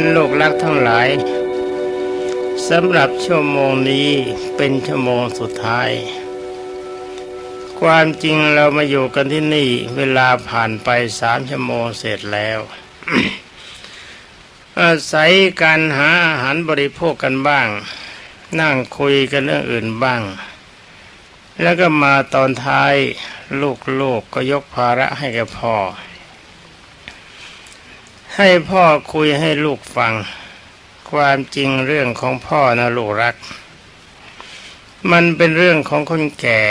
านลูกรักทั้งหลายสำหรับชั่วโมงนี้เป็นชั่วโมงสุดท้าย ความจริงเรามาอยู่กันที่นี่ เวลาผ่านไปสามชั่วโมงเสร็จแล้ว อาศัยการหาอาหารบริโภคกันบ้าง นั่งคุยกันเรื่องอื่นบ้าง แล้วก็มาตอนท้าย ลูกๆกก็ยกภาระให้กับพ่อ ให้พ่อคุยให้ลูกฟัง ความจริงเรื่องของพ่อนะลูกรัก มันเป็นเรื่องของคนแก่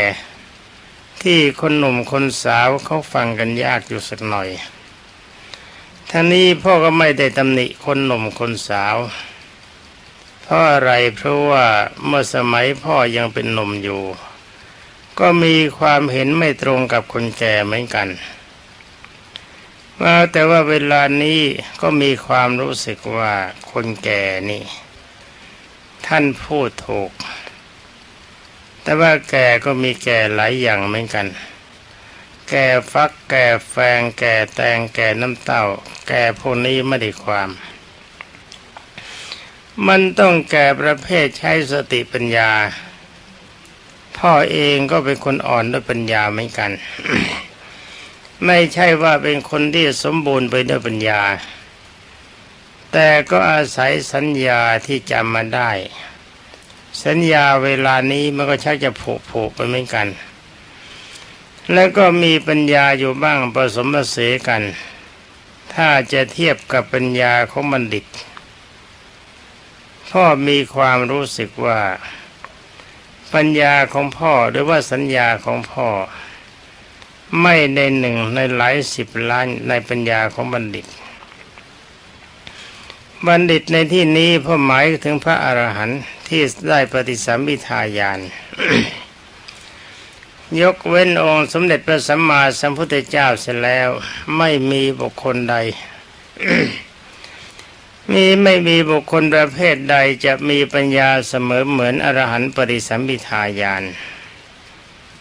ที่คนหนุ่มคนสาวเขาฟังกันยากอยู่สักหน่อยท่านี้พ่อก็ไม่ได้ตำหนิคนหนุ่มคนสาว เพราะอะไรเพราะว่าเมื่อสมัยพ่อยังเป็นหนุ่มอยู่ ก็มีความเห็นไม่ตรงกับคนแก่เหมือนกัน ว่าแต่ว่าเวลานี้ก็มีความรู้สึกว่าคนแก่นี่ ท่านพูดถูก แต่ว่าแก่ก็มีแก่หลายอย่างเหมือนกัน แก่ฟักแก่แฟง แก่แตงแก่น้ำเต้า แก่พวกนี้ไม่ได้ความ มันต้องแก่ประเภทใช้สติปัญญา พ่อเองก็เป็นคนอ่อนด้วยปัญญาเหมือนกัน ไม่ใช่ว่าเป็นคนที่สมบูรณ์ไปด้วยปัญญา แต่ก็อาศัยสัญญาที่จำมาได้ สัญญาเวลานี้มันก็ชักจะผุผุไปเหมือนกัน แล้วก็มีปัญญาอยู่บ้างผสมผสานกัน ถ้าจะเทียบกับปัญญาของบัณฑิต พ่อมีความรู้สึกว่า ปัญญาของพ่อหรือว่าสัญญาของพ่อ ไม่ในหนึ่งในหลายสิบล้านในปัญญาของบัณฑิต บัณฑิตในที่นี้พ่อหมายถึงพระอรหันต์ที่ได้ปฏิสัมพิทาญาณยกเว้นองค์สมเด็จพระสัมมาสัมพุทธเจ้าเสร็จแล้ว ไม่มีบุคคลใด มีไม่มีบุคคลประเภทใดจะมีปัญญาเสมอเหมือนอรหันต์ปริสัมพิทาญาณ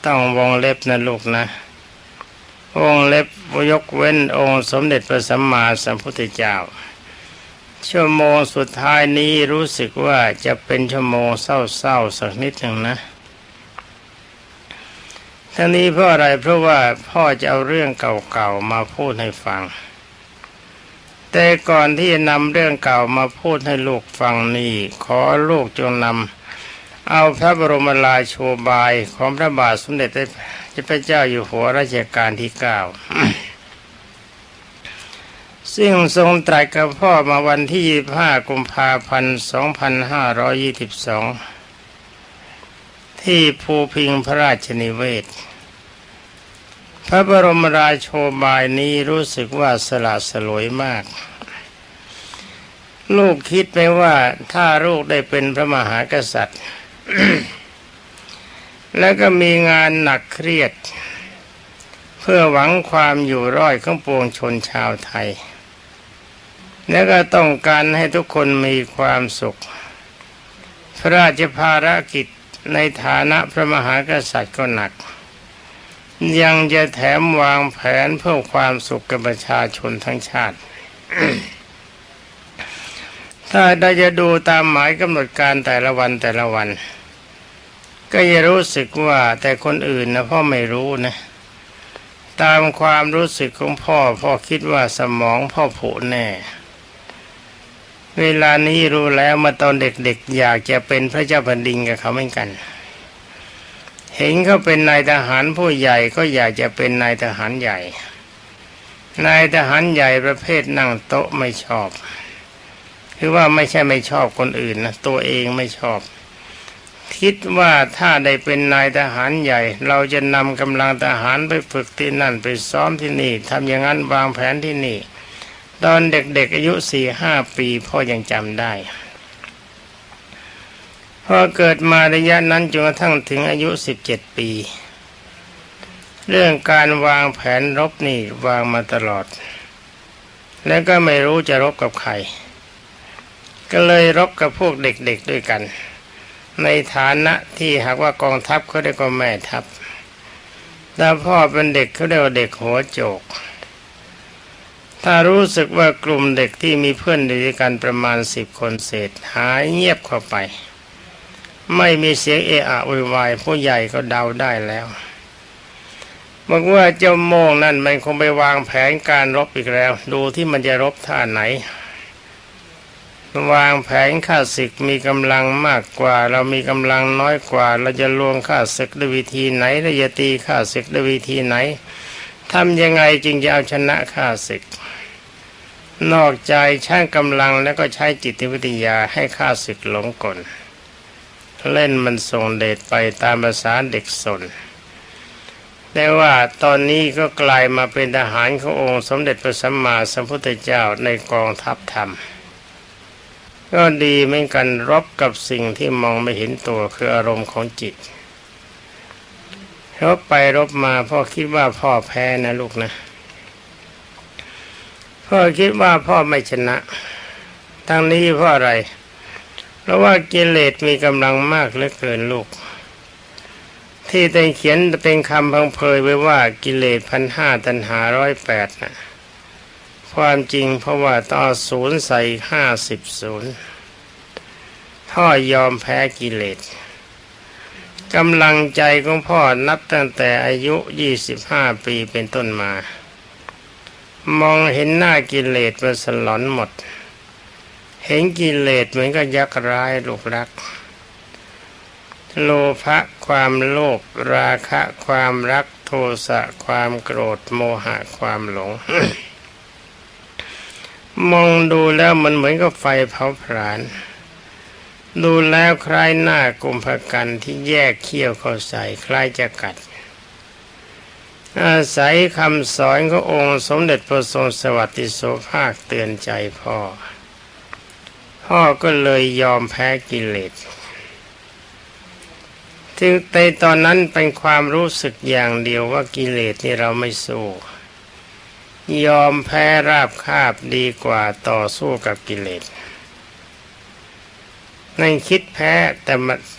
ต้องวงเล็บนะลูกนะ วงเล็บยกเว้นองค์สมเด็จพระสัมมาสัมพุทธเจ้า ชั่วโมงสุดท้ายนี้รู้สึกว่าจะเป็นชั่วโมงเศร้าๆสักนิดหนึ่งนะทั้งนี้เพราะอะไรเพราะว่าพ่อจะเอาเรื่องเก่าๆมาพูดให้ฟัง แต่ก่อนที่จะนำเรื่องเก่ามาพูดให้ลูกฟังนี่ขอลูกจงนำ เอาพระบรมราโชบายของพระบาทสมเด็จพระเจ้าอยู่หัวรัชกาลที่เก้าซึ่งทรงตรัสกับพ่อมาวันที่ 25 กุมภาพันธ์ 2522 ที่ภูพิงพระราชนิเวศ พระบรมราโชบายนี้รู้สึกว่าสละสลวยมาก ลูกคิดไหมว่าถ้าลูกได้เป็นพระมหากษัตริย์ แล้วก็มีงานหนักเครียด เพื่อหวังความอยู่รอดของปวงชนชาวไทย แล้วก็ต้องการให้ทุกคนมีความสุข พระราชภารกิจในฐานะพระมหากษัตริย์ก็หนัก ยังจะแถมวางแผนเพื่อความสุขกับประชาชนทั้งชาติ ถ้าเราจะดูตามหมายกำหนดการแต่ละวันแต่ละวัน ก็จะรู้สึกว่าแต่คนอื่นนะพ่อไม่รู้นะ ตามความรู้สึกของพ่อพ่อคิดว่าสมองพ่อผุแน่ เวลานี้รู้แล้วมาตอนเด็กๆ อยากจะเป็นพระเจ้าแผ่นดินกับเขาเหมือนกัน เห็นเขาเป็นนายทหารผู้ใหญ่ก็อยากจะเป็นนายทหารใหญ่ นายทหารใหญ่ประเภทนั่งโต๊ะไม่ชอบ คือว่าไม่ใช่ไม่ชอบคนอื่นนะตัวเองไม่ชอบ คิดว่าถ้าได้เป็นนายทหารใหญ่ เราจะนำกำลังทหารไปฝึกที่นั่นไปซ้อมที่นี่ทำอย่างนั้นวางแผนที่นี่ ตอนเด็กๆอายุสี่ห้าปีพ่อยังจำได้พอเกิดมาระยะนั้นจนกระทั่งถึงอายุสิบเจ็ดปี เรื่องการวางแผนรบนี่วางมาตลอด แล้วก็ไม่รู้จะรบกับใคร ก็เลยรบกับพวกเด็กๆด้วยกัน ในฐานะที่หากว่ากองทัพเขาเรียกว่าแม่ทัพแต่พ่อเป็นเด็กเขาเรียกว่าเด็กหัวโจก ถ้ารู้สึกว่ากลุ่มเด็กที่มีเพื่อนด้วยกันประมาณสิบคนเศษ หายเงียบเข้าไป ไม่มีเสียงเอะอะโวยวายผู้ใหญ่ก็เดาได้แล้วบอกว่าเจ้าโมงนั่นมันคงไปวางแผนการรบอีกแล้ว ดูที่มันจะรบท่าไหน วางแผนข้าศึกมีกำลังมากกว่า เรามีกำลังน้อยกว่า เราจะลวงข้าศึกด้วยวิธีไหนเราจะตีข้าศึกด้วยวิธีไหนทำยังไงจึงจะเอาชนะข้าศึก นอกใจใช้กำลังแล้วก็ใช้จิตวิทยาให้ข้าศึกหลงกลเล่นมันส่งเดชไปตามภาษาเด็กสนแต่ว่าตอนนี้ก็กลายมาเป็นทหารขององค์สมเด็จพระสัมมาสัมพุทธเจ้าในกองทัพธรรม ก็ดีเหมือนกันรบกับสิ่งที่มองไม่เห็นตัวคืออารมณ์ของจิตรบไปรบมาพ่อคิดว่าพ่อแพ้นะลูกนะ พ่อคิดว่าพ่อไม่ชนะทั้งนี้เพราะอะไร เพราะว่ากิเลสมีกำลังมากเหลือเกินลูก ที่แต่เขียนเป็นคำพังเพยไว้ว่ากิเลสพันห้าตันหาร้อยแปดนะ ความจริงเพราะว่าต่อศูนย์ใส่ห้าสิบศูนย์พ่อยอมแพ้กิเลสกำลังใจของพ่อนับตั้งแต่อายุยี่สิบห้าปีเป็นต้นมา มองเห็นหน้ากิเลสมันสลอนหมด เห็นกิเลสเหมือนกับยักษ์ร้ายลูกรัก โลภะความโลภราคะความรักโทสะความโกรธโมหะความหลง มองดูแล้วมันเหมือนกับไฟเผาผลาญดูแล้วคล้ายหน้ากุมภกันที่แยกเขี้ยวเข้าใส่คล้ายจะกัด อาศัยคำสอนขององค์สมเด็จพระทรงสวัสดิโสภาคเตือนใจพ่อ พ่อก็เลยยอมแพ้กิเลสถึงในตอนนั้นเป็นความรู้สึกอย่างเดียวว่ากิเลสนี่เราไม่สู้ ยอมแพ้ราบคาบดีกว่าต่อสู้กับกิเลสนั่นคิดแพ้แต่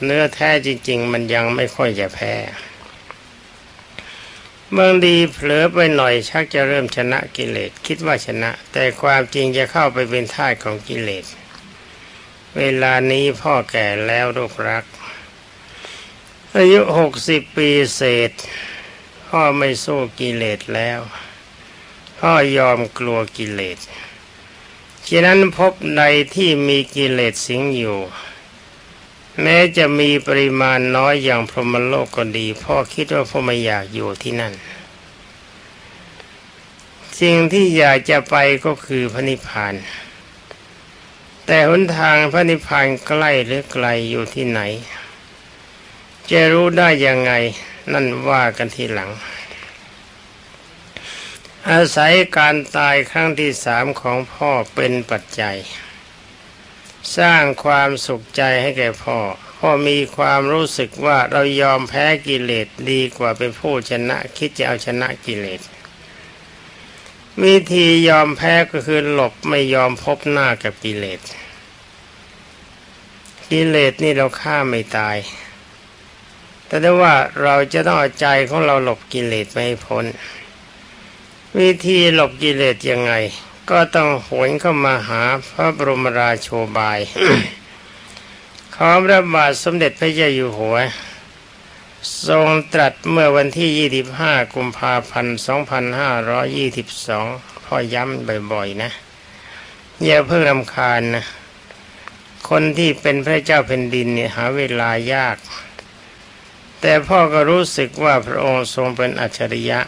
เนื้อแท้จริง ๆ มันยังไม่ค่อยจะแพ้บางดีเผลอไปหน่อยชักจะเริ่มชนะกิเลสคิดว่าชนะ แต่ความจริงจะเข้าไปเป็นท่าของกิเลส เวลานี้พ่อแก่แล้วลูกรัก อายุหกสิบปีเศษ พ่อไม่สู้กิเลสแล้ว พ่อยอมกลัวกิเลสฉะนั้นพบในที่มีกิเลสสิงอยู่ แม้จะมีปริมาณน้อยอย่างพรหมโลกก็ดี พ่อคิดว่าพ่อไม่อยากอยู่ที่นั่น สิ่งที่อยากจะไปก็คือพระนิพพาน แต่หนทางพระนิพพานใกล้หรือไกลอยู่ที่ไหน จะรู้ได้ยังไงนั่นว่ากันทีหลัง อาศัยการตายครั้งที่สามของพ่อเป็นปัจจัย สร้างความสุขใจให้แก่พ่อ พ่อมีความรู้สึกว่าเรายอมแพ้กิเลสดีกว่าเป็นผู้ชนะคิดจะเอาชนะกิเลส วิธียอมแพ้ก็คือหลบไม่ยอมพบหน้ากับกิเลส กิเลสนี่เราฆ่าไม่ตาย แต่ได้ว่าเราจะต้องเอาใจของเราหลบกิเลสไม่ให้พ้น วิธีหลบกิเลสยังไง ก็ต้องหวนเข้ามาหาพระบรมราโชบาย ขอพระบาทสมเด็จพระเจ้าอยู่หัว ทรงตรัสเมื่อวันที่ 25 กุมภาพันธ์ 2522 พ่อย้ำบ่อยๆนะ อย่าเพิ่งรำคาญนะ คนที่เป็นพระเจ้าแผ่นดินเนี่ยหาเวลายาก แต่พ่อก็รู้สึกว่าพระองค์ทรงเป็นอัจฉริยะ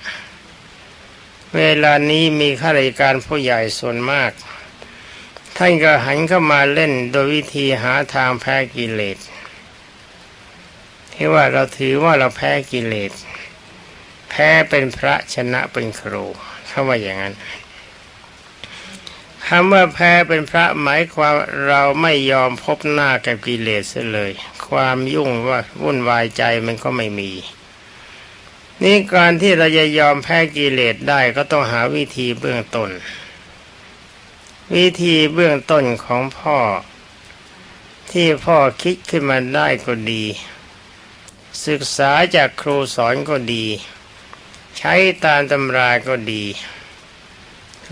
เวลานี้มีข้าราชการผู้ใหญ่ส่วนมาก ท่านก็หันเข้ามาเล่นโดยวิธีหาทางแพ้กิเลสที่ว่าเราถือว่าเราแพ้กิเลส แพ้เป็นพระชนะเป็นครูเขาว่าอย่างนั้นคำว่าแพ้เป็นพระหมายความเราไม่ยอมพบหน้ากับกิเลสเลย ความยุ่งว่าวุ่นวายใจมันก็ไม่มี นี่การที่เราจะยอมแพ้กิเลสได้ก็ต้องหาวิธีเบื้องต้น วิธีเบื้องต้นของพ่อ ที่พ่อคิดขึ้นมาได้ก็ดี ศึกษาจากครูสอนก็ดี ใช้ตามตำราก็ดี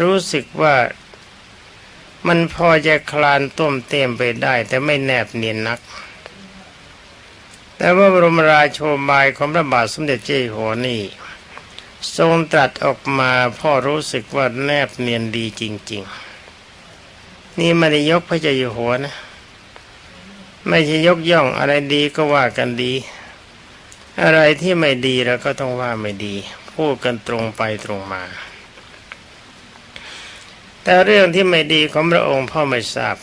รู้สึกว่ามันพอจะคลานต้มเต็มไปได้แต่ไม่แนบเนียนนัก แต่ว่าบรมราโชบายของพระบาทสมเด็จเจ้าอยู่หัวนี่ทรงตรัสออกมาพ่อรู้สึกว่าแนบเนียนดีจริง ๆ นี่ไม่ได้ยกพระเจ้าอยู่หัวนะ ไม่ใช่ยกย่องอะไรดีก็ว่ากันดี อะไรที่ไม่ดีเราก็ต้องว่าไม่ดี พูดกันตรงไปตรงมา แต่เรื่องที่ไม่ดีของพระองค์พ่อไม่ทราบ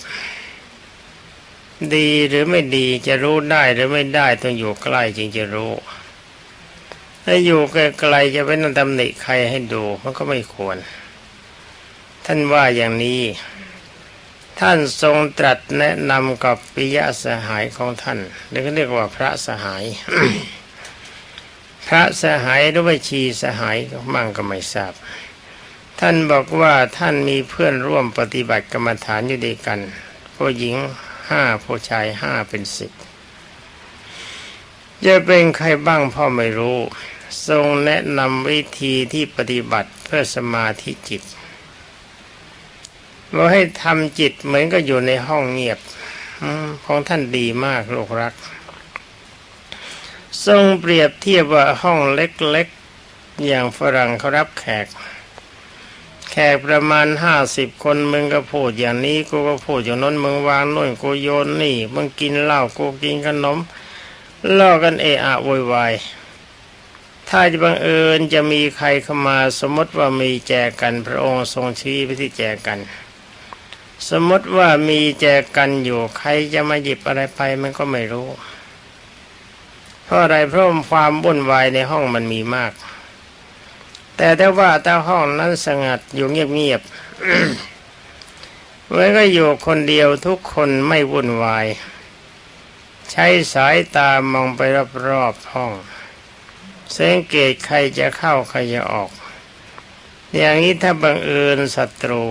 ดีหรือไม่ดีจะรู้ได้หรือไม่ได้ต้องอยู่ใกล้จึงจะรู้ ถ้าอยู่ไกลๆจะเป็นตำหนิใครให้ดูมันก็ไม่ควร ท่านว่าอย่างนี้ ท่านทรงตรัสแนะนำกับปิยะสหายของท่านหรือเรียกว่าพระสหาย พระสหายหรือว่าชีสหายมั่งก็ไม่ทราบ ท่านบอกว่าท่านมีเพื่อนร่วมปฏิบัติกรรมฐานอยู่ด้วยกันผู้หญิง ห้าผู้ชายห้าเป็นสิบจะเป็นใครบ้างพ่อไม่รู้ ทรงแนะนำวิธีที่ปฏิบัติเพื่อสมาธิจิตว่าให้ทำจิตเหมือนก็อยู่ในห้องเงียบอของท่านดีมากลูกรัก ทรงเปรียบเทียบว่าห้องเล็กๆ อย่างฝรั่งเขารับแขก ขกประมาณห้าสิบคนมึงก็พูดอย่างนี้กูก็พูดอย่างนั้นมึงวางโน่นกูโยนนี่มึงกินเหล้ากูกินขนมล่อกันเอะอะโวยวายถ้าจะบังเอิญจะมีใครเข้ามาสมมติว่ามีแจกันพระองค์ทรงชี้ไปที่แจกัน สมมติว่ามีแจกันอยู่ใครจะมาหยิบอะไรไปมันก็ไม่รู้ เพราะอะไรเพราะความวุ่นวายในห้องมันมีมาก แต่ถ้าว่าถ้าห้องนั้นสงัดอยู่เงียบๆไว้ก็อยู่คนเดียวทุกคนไม่วุ่นวาย ใช้สายตามองไปรอบๆห้องสังเกตใครจะเข้าใครจะออก อย่างนี้ถ้าบังเอิญศัตรู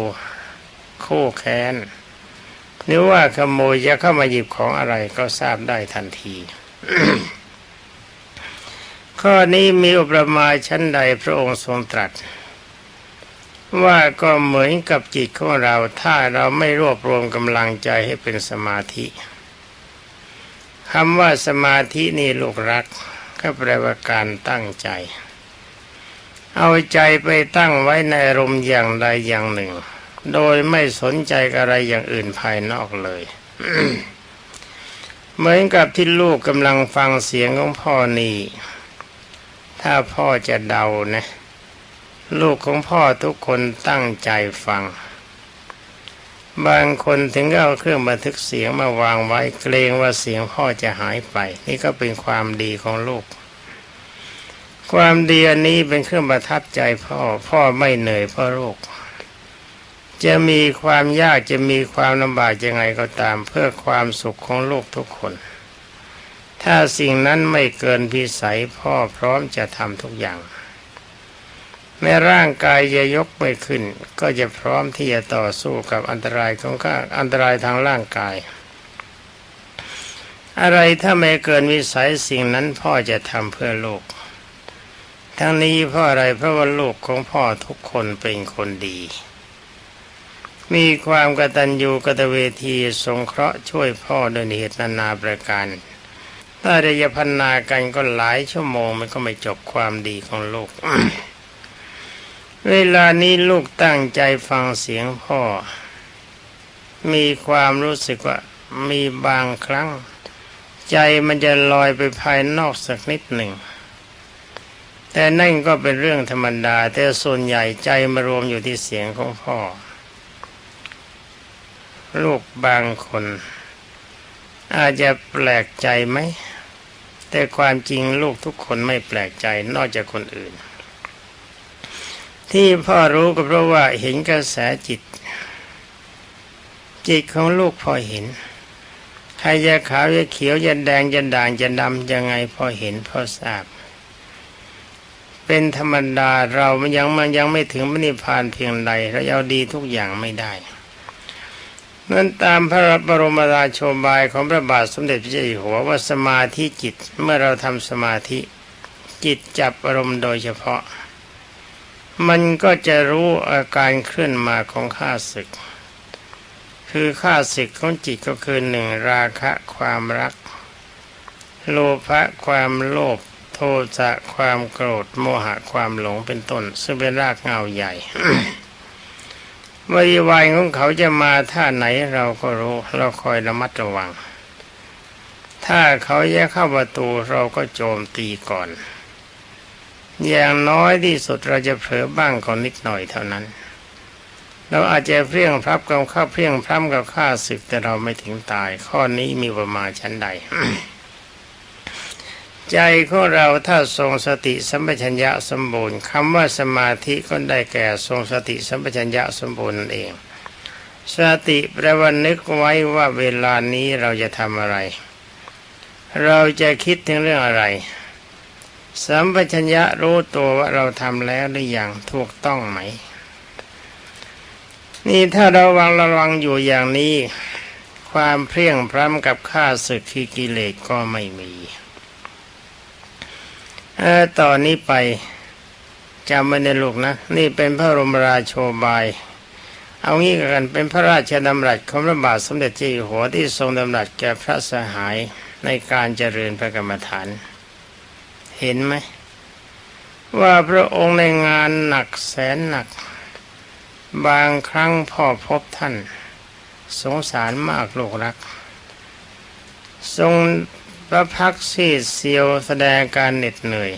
คู่แค้นหรือว่าขโมยจะเข้ามาหยิบของอะไรก็ทราบได้ทันที ข้อนี้มีอุปมาชั้นใดพระองค์ทรงตรัส ว่าก็เหมือนกับจิตของเราถ้าเราไม่รวบรวมกำลังใจให้เป็นสมาธิคำว่าสมาธินี่ลูกรัก ก็แปลว่าการตั้งใจ เอาใจไปตั้งไว้ในอารมณ์อย่างใดอย่างหนึ่ง โดยไม่สนใจอะไรอย่างอื่นภายนอกเลยเหมือนกับที่ลูกกำลังฟังเสียงของพ่อนี่ ถ้าพ่อจะเดานะ ลูกของพ่อทุกคนตั้งใจฟัง บางคนถึงก็เอาเครื่องบันทึกเสียงมาวางไว้เกรงว่าเสียงพ่อจะหายไป นี่ก็เป็นความดีของลูก ความดีอันนี้เป็นเครื่องประทับใจพ่อ พ่อไม่เหนื่อยเพราะลูกจะมีความยากจะมีความลำบากยังไงก็ตามเพื่อความสุขของลูกทุกคน ถ้าสิ่งนั้นไม่เกินพิสัยพ่อพร้อมจะทำทุกอย่างแม้ร่างกายจะยกไม่ขึ้น ก็จะพร้อมที่จะต่อสู้กับอันตรายของข้าอันตรายทางร่างกาย อะไรถ้าไม่เกินวิสัยสิ่งนั้นพ่อจะทำเพื่อโลก ทั้งนี้เพราะอะไรเพราะว่าลูกของพ่อทุกคนเป็นคนดี มีความกตัญญูกตเวทีสงเคราะห์ช่วยพ่อโดยเหตุนานาประการ ถ้าได้ยพันนากันก็หลายชั่วโมงมันก็ไม่จบความดีของลูก เวลานี้ลูกตั้งใจฟังเสียงพ่อ มีความรู้สึกว่ามีบางครั้ง ใจมันจะลอยไปภายนอกสักนิดหนึ่ง แต่นั่นก็เป็นเรื่องธรรมดา แต่ส่วนใหญ่ใจมารวมอยู่ที่เสียงของพ่อ ลูกบางคน อาจจะแปลกใจไหม แต่ความจริงลูกทุกคนไม่แปลกใจนอกจากคนอื่น ที่พ่อรู้ก็เพราะว่าเห็นกระแสจิต จิตของลูกพอเห็นใครจะขาวจะเขียวจะแดงจะด่างจะดำยังไงพอเห็นพอทราบ เป็นธรรมดาเรามันยังมันยังไม่ถึงพระนิพพานเพียงใดเราเอาดีทุกอย่างไม่ได้ นั้นตามพระบรมราโชบายของพระบาทสมเด็จพระเจ้าอยู่หัวว่าสมาธิจิตเมื่อเราทำสมาธิ จิตจับอารมณ์โดยเฉพาะ มันก็จะรู้อาการเคลื่อนมาของข้าศึก คือข้าศึกของจิตก็คือหนึ่งราคะความรัก โลภะความโลภโทสะความโกรธโมหะความหลงเป็นต้น ซึ่งเป็นรากเงาใหญ่ บริวารของเขาจะมาท่าไหนเราก็รู้เราคอยระมัดระวัง ถ้าเขาแยกเข้าประตูเราก็โจมตีก่อน อย่างน้อยที่สุดเราจะเผลอบ้างก่อนนิดหน่อยเท่านั้น เราอาจจะเพี้ยงพรับกับข้าเพี้ยงพร่ำกับข้าศึกแต่เราไม่ถึงตาย ข้อนี้มีประมาณชั้นใด ใจของเราถ้าทรงสติสัมปชัญญะสมบูรณ์คำว่าสมาธิก็ได้แก่ทรงสติสัมปชัญญะสมบูรณ์นั่นเอง สติแปลว่านึกไว้ว่าเวลานี้เราจะทำอะไร เราจะคิดถึงเรื่องอะไร สัมปชัญญะรู้ตัวว่าเราทำแล้วหรือยังถูกต้องไหม นี่ถ้าเราวังระวังอยู่อย่างนี้ ความเพลียงพร้ำกับข้าศึกคือกิเลสก็ไม่มี เออต่อนนี้ไปจำไว้ในลูกนะ นี่เป็นพระรมราโชบาย เอางี้กันเป็นพระราชดำรัสของพระบาทสมเด็จเจ้าอยู่หัวที่ทรงดำรัสแก่พระสหายในการเจริญพระกรรมฐาน เห็นไหม ว่าพระองค์ในงานหนักแสนหนัก บางครั้งพ่อพบท่าน สงสารมากลูกรัก ทรง พระพักซีดเสียวแสดงการเหน็ดเหนื่อย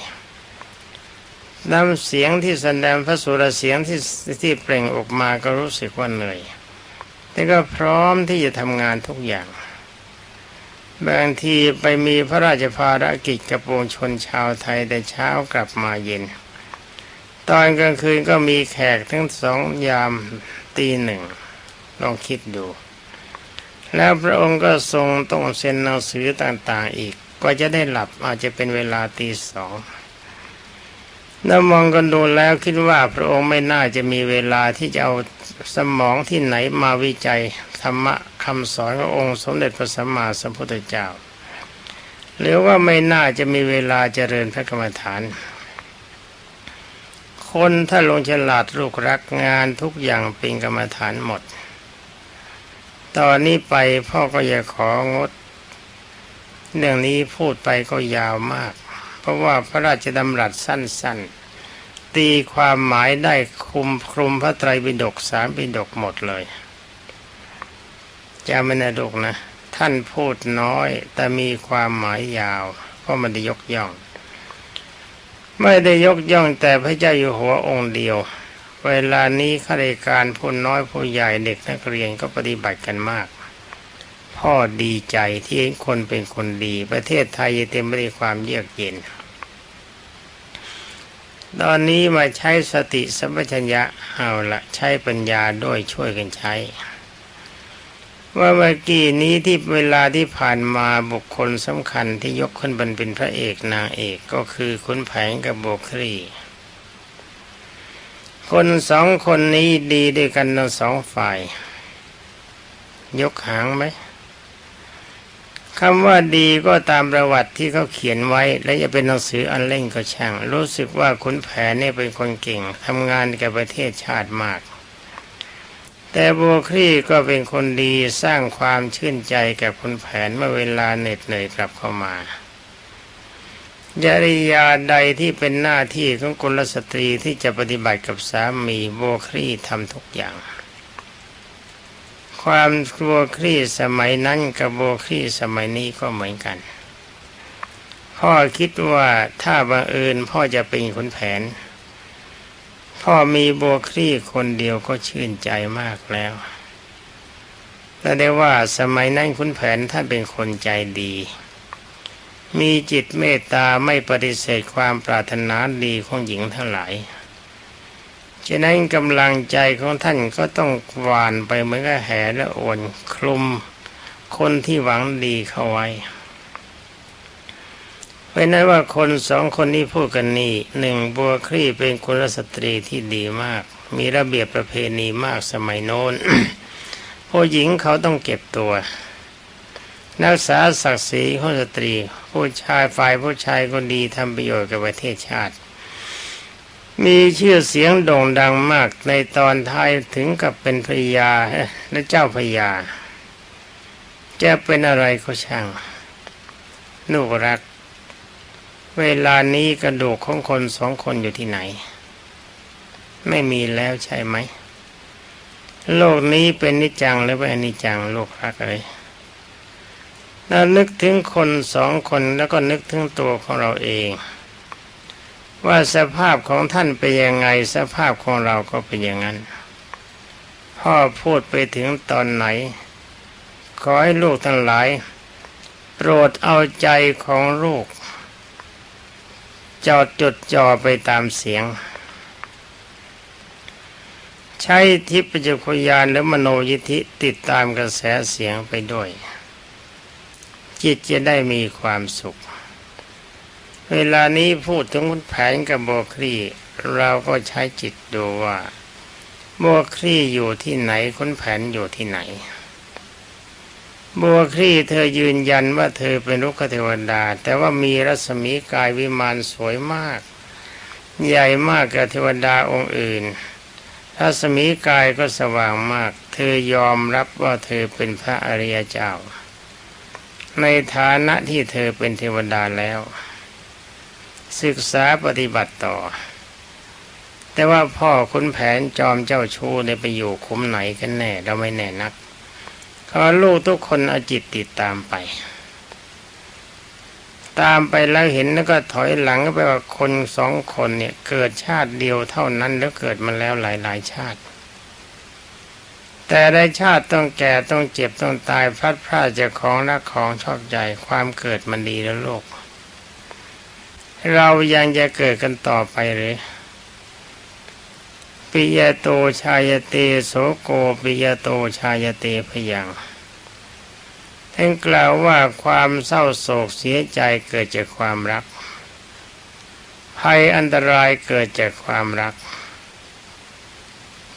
น้ำเสียงที่แสดงพระสุรเสียงที่ที่เปล่งออกมาก็รู้สึกว่าเหนื่อยแต่ก็พร้อมที่จะทำงานทุกอย่าง บางทีไปมีพระราชภารกิจกับปวงชนชาวไทยแต่เช้ากลับมาเย็น ตอนกลางคืนก็มีแขกทั้งสองยามตีหนึ่ง ลองคิดดู แล้วพระองค์ก็ทรงต้องเซ็นหนังสือต่างๆอีก ก็จะได้หลับอาจจะเป็นเวลาตีสองแล้วมองกันดูแล้วคิดว่าพระองค์ไม่น่าจะมีเวลาที่จะเอาสมองที่ไหนมาวิจัยธรรมะคำสอนขององค์สมเด็จพระสัมมาสัมพุทธเจ้า หรือว่าไม่น่าจะมีเวลาเจริญพระกรรมฐาน คนถ้าลงฉลาดลูกรักงานทุกอย่างเป็นกรรมฐานหมด ตอนนี้ไปพ่อก็อยากของด เรื่องนี้พูดไปก็ยาวมาก เพราะว่าพระราชดำรัสสั้น ๆ ตีความหมายได้คุมคลุมพระไตรปิฎกสามปิฎกหมดเลยจำไม่นะลูกนะ ท่านพูดน้อย แต่มีความหมายยาว เพราะมันได้ยกย่อง ไม่ได้ยกย่องแต่พระเจ้าอยู่หัวองค์เดียว เวลานี้ข้าราชการผู้น้อยผู้ใหญ่เด็กนักเรียนก็ปฏิบัติกันมาก พ่อดีใจที่เห็นคนเป็นคนดี ประเทศไทยเต็มไปด้วยความเยือกเย็น ตอนนี้มาใช้สติสัมปชัญญะเอาละใช้ปัญญาด้วยช่วยกันใช้ ว่าเมื่อกี้นี้ที่เวลาที่ผ่านมาบุคคลสำคัญที่ยกขึ้นบนเป็นพระเอกนางเอกก็คือคุณแผงกับโบครี คนสองคนนี้ดีด้วยกันทั้งสองฝ่าย ยกหางไหมคำว่าดีก็ตามประวัติที่เขาเขียนไว้ และจะเป็นหนังสืออันเล่งก็ช่าง รู้สึกว่าขุนแผนเนี่ยเป็นคนเก่งทำงานกับประเทศชาติมาก แต่บัวครี่ก็เป็นคนดีสร้างความชื่นใจแก่ขุนแผนเมื่อเวลาเหน็ดเหนื่อยกลับเข้ามา จริยาใดที่เป็นหน้าที่ของกุลสตรีที่จะปฏิบัติกับสามีโบครีทำทุกอย่าง ความโบครีสมัยนั้นกับโบครีสมัยนี้ก็เหมือนกัน พ่อคิดว่าถ้าบังเอิญพ่อจะเป็นขุนแผน พ่อมีโบครีคนเดียวก็ชื่นใจมากแล้วแต่ได้ว่าสมัยนั้นขุนแผนท่านเป็นคนใจดี มีจิตเมตตาไม่ปฏิเสธความปรารถนาดีของหญิงทั้งหลายฉะนั้นกำลังใจของท่านก็ต้องหวานไปเหมือนกับแห่และโอนคลุมคนที่หวังดีเข้าไว้เพราะนั้นว่าคนสองคนนี้พูดกันนี่หนึ่งบัวคลี่เป็นกุลสตรีที่ดีมาก มีระเบียบประเพณีมากสมัยโน้นผู้หญิงเขาต้องเก็บตัว รักษาศักดิ์ศรีของสตรี ผู้ชายฝ่ายผู้ชายก็ดีทำประโยชน์กับประเทศชาติ มีชื่อเสียงโด่งดังมากในตอนท้ายถึงกับเป็นพญาและเจ้าพญาจะเป็นอะไรก็ช่างลูกรัก เวลานี้กระดูกของคนสองคนอยู่ที่ไหน ไม่มีแล้วใช่ไหม โลกนี้เป็นนิจจังหรือเป็นอนิจจังโลกรักเลย แล้วนึกถึงคนสองคนแล้วก็นึกถึงตัวของเราเอง ว่าสภาพของท่านเป็นยังไงสภาพของเราก็เป็นอย่างนั้น พ่อพูดไปถึงตอนไหน ขอให้ลูกทั้งหลาย โปรดเอาใจของลูกจอดจดจ่อไปตามเสียง ใช้ทิพยจักรยานหรือมโนยิธิติดตามกระแสเสียงไปด้วย จิตจะได้มีความสุข เวลานี้พูดถึงแผนกับโบครีเราก็ใช้จิตดูว่าโบครีอยู่ที่ไหนคุณแผนอยู่ที่ไหน บัวครี่เธอยืนยันว่าเธอเป็นลูกเทวดา แต่ว่ามีรัศมีกายวิมานสวยมาก ใหญ่มากกว่าเทวดาองค์อื่น รัศมีกายก็สว่างมาก เธอยอมรับว่าเธอเป็นพระอริยเจ้า ในฐานะที่เธอเป็นเทวดาแล้ว ศึกษาปฏิบัติต่อ แต่ว่าพ่อคุณแผนจอมเจ้าชู้ได้ไปอยู่คุ้มไหนกันแน่เราไม่แน่นักขอลูกทุกคนเอาจิตติดตามไป ตามไปแล้วเห็นแล้วก็ถอยหลังก็ไปว่าคนสองคนเนี่ยเกิดชาติเดียวเท่านั้นแล้วเกิดมาแล้วหลายๆชาติ แต่ได้ชาติต้องแก่ต้องเจ็บต้องตายพลัดพรากจากของรักของชอบใจความเกิดมันดีแล้วโลก เรายังจะเกิดกันต่อไปหรือปิยโตชายเตโสโกปิยโตชายเตพยังท่านกล่าวว่าความเศร้าโศกเสียใจเกิดจากความรัก ภัยอันตรายเกิดจากความรัก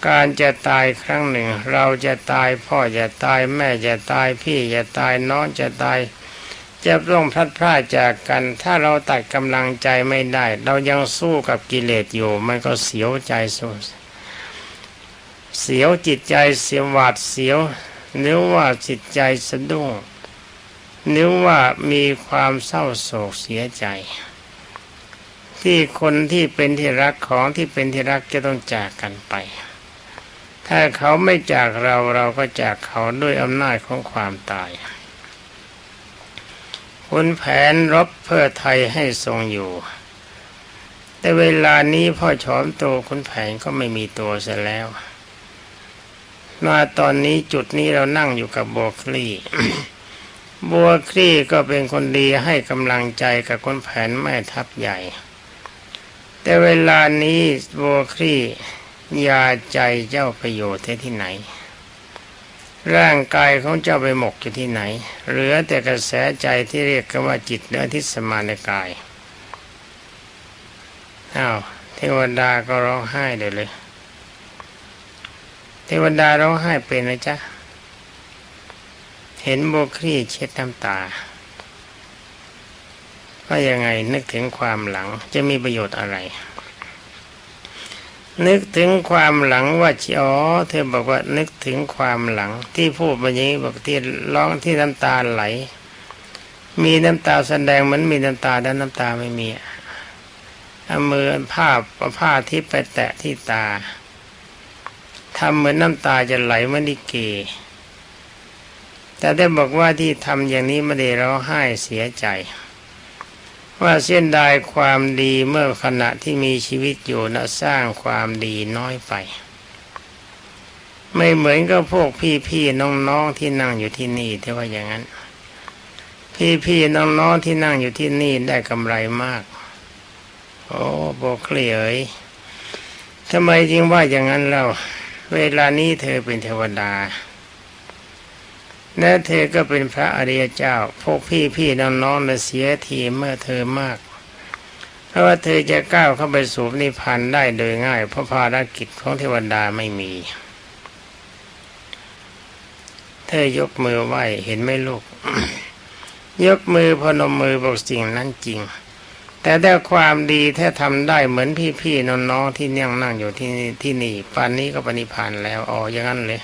การจะตายครั้งหนึ่ง เราจะตายพ่อจะตายแม่จะตายพี่จะตายน้องจะตาย จะต้องพลัดพรากจากกัน ถ้าเราตัดกำลังใจไม่ได้ เรายังสู้กับกิเลสอยู่ มันก็เสียวใจสู้เสียวจิตใจเสียวหวาดเสียวนึกว่าจิตใจสะดุ้งนึกว่ามีความเศร้าโศกเสียใจ ที่คนที่เป็นที่รักของที่เป็นที่รักจะต้องจากกันไป ถ้าเขาไม่จากเราเราก็จากเขาด้วยอำนาจของความตายคุณแผนรบเพื่อไทยให้ทรงอยู่ แต่เวลานี้พ่อชอมโตคุณแผนก็ไม่มีตัวเสียแล้ว มาตอนนี้จุดนี้เรานั่งอยู่กับบัวคลี่บัวคลี่ก็เป็นคนดีให้กำลังใจกับคนแผนแม่ทัพใหญ่ แต่เวลานี้บัวคลี่ ยาใจเจ้าประโยชน์ที่ไหน ร่างกายของเจ้าไปหมกอยู่ที่ไหน เหลือแต่กระแสใจที่เรียกกันว่าจิตเนื้อทิสมาในกายอ้าวเทวดาก็ร้องไห้เดี๋ยวเลยทวดาร้องไห้เป็นนะจ๊ะ เห็นโบครีเช็ดน้ำตาว่ายังไงนึกถึงความหลังจะมีประโยชน์อะไร นึกถึงความหลังว่าอ๋อเธอบอกว่านึกถึงความหลัง ที่พูดแบบนี้บอกที่ร้องที่น้ำตาไหล มีน้ำตาแสดงเหมือนมีน้ำตาแต่น้ำตาไม่มีเอามือผ้าผ้าที่ไปแตะที่ตาทำเหมือนน้ำตาจะไหลเมื่อนิเก แต่ได้บอกว่าที่ทำอย่างนี้ไม่ได้ร้องไห้เสียใจ ว่าเส้นดายความดีเมื่อขณะที่มีชีวิตอยู่นะสร้างความดีน้อยไป ไม่เหมือนกับพวกพี่ๆน้องๆที่นั่งอยู่ที่นี่ที่ว่าอย่างนั้น พี่ๆน้องๆที่นั่งอยู่ที่นี่ได้กำไรมาก โอ้โบเคลียยทำไมจึงว่าอย่างนั้นเราเวลานี้เธอเป็นเทวดา และเธอก็เป็นพระอริยเจ้า พวกพี่พี่น้องๆเสียทีเมื่อเธอมาก เพราะว่าเธอจะก้าวเข้าไปสู่นิพพานได้โดยง่าย เพราะภารกิจของเทวดาไม่มี เธอยกมือไหวเห็นไหมลูก ยกมือพนมมือบอกสิ่งนั้นจริง แต่ถ้ความดีถ้าทำได้เหมือนพี่ๆน้องๆที่นั่งนั่งอยู่ที่ที่นี่ปานนี้ก็ปณิพานแล้วอ๋ออย่างนั้นเลย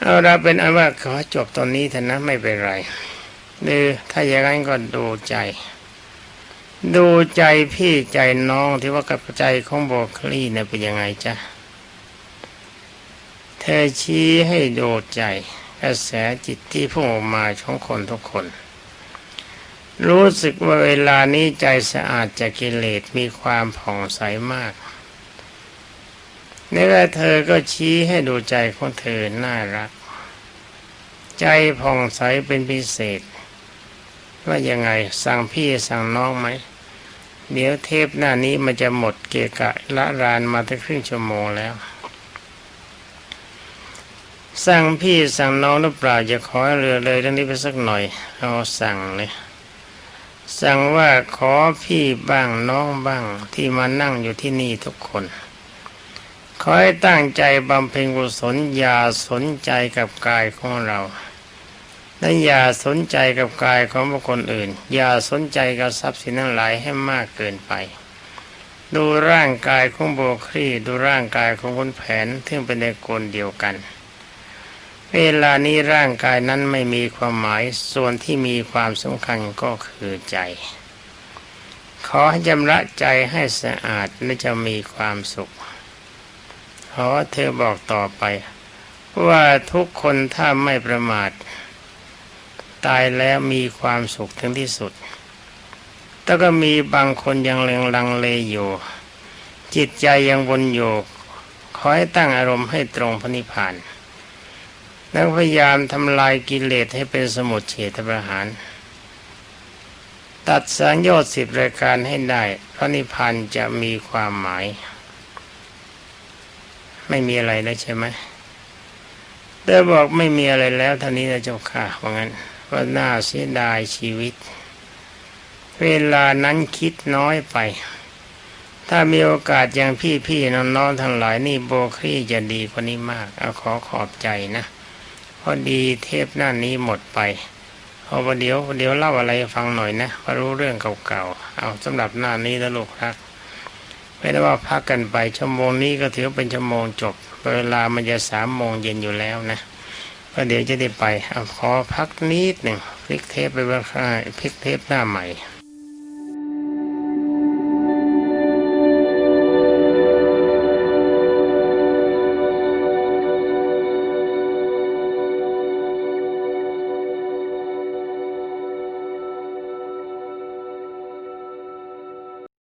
เอาละเป็นอันว่าขอจบตอนนี้เถอะนะไม่เป็นไรหรือถ้าอย่างนั้นก็ดูใจ ดูใจพี่ใจน้องที่ว่ากับใจของโบคลีเนี่ยเป็นยังไงจ๊ะเธอชี้ให้ดูใจกระแสจิตที่พุ่งออกมาของคนทุกคน รู้สึกว่าเวลานี้ใจสะอาดจากกิเลสมีความผ่องใสมาก นี่ก็เธอก็ชี้ให้ดูใจของเธอน่ารัก ใจผ่องใสเป็นพิเศษ ว่ายังไงสั่งพี่สั่งน้องไหม เดี๋ยวเทปหน้านี้มันจะหมดเกะกะละรานมาตั้งครึ่งชั่วโมงแล้ว สั่งพี่สั่งน้องหรือเปล่าจะขอเรือเลยเรื่องนี้ไปสักหน่อยเอาสั่งเลยสั่งว่าขอพี่บ้างน้องบ้างที่มานั่งอยู่ที่นี่ทุกคน ขอให้ตั้งใจบำเพ็ญกุศลอย่าสนใจกับกายของเราและอย่าสนใจกับกายของบุคคลอื่น อย่าสนใจกับทรัพย์สินทั้งหลายให้มากเกินไป ดูร่างกายของโบครีดูร่างกายของคนแผนซึ่งเป็นในกลเดียวกัน เวลานี้ร่างกายนั้นไม่มีความหมายส่วนที่มีความสำคัญก็คือใจ ขอให้จำระใจให้สะอาดและจะมีความสุข ขอเธอบอกต่อไป ว่าทุกคนถ้าไม่ประมาท ตายแล้วมีความสุขถึงที่สุด แต่ก็มีบางคนยังเลงลังเลอยู่ จิตใจยังวนอยู่ขอให้ตั้งอารมณ์ให้ตรงพระนิพพานแล้วพยายามทำลายกิเลสให้เป็นสมุทเฉทประหาร ตัดสังโยชน์สิบรายการให้ได้ พระนิพพานจะมีความหมาย ไม่มีอะไรแล้วใช่ไหมเดอบอกไม่มีอะไรแล้วท่านี้นะเจ้าค่ะว่างั้นว่าน่าเสียดายชีวิต เวลานั้นคิดน้อยไป ถ้ามีโอกาสอย่างพี่ๆน้องๆทั้งหลายนี่โบครี่จะดีกว่านี้มากเอาขอขอบใจนะพอดีเทปหน้านี้หมดไปเอาประเดี๋ยวเดี๋ยวเล่าอะไรฟังหน่อยนะพอรู้เรื่องเก่าๆเอาสำหรับหน้านี้นะลูกรัก ไม่ได้ว่าพักกันไปชั่วโมงนี้ก็ถือเป็นชั่วโมงจบ เวลามันจะสามโมงเย็นอยู่แล้วนะก็เดี๋ยวจะได้ไปอขอพักนิดหนึ่งพลิกเทปไปว่าพลิกเทปหน้าใหม่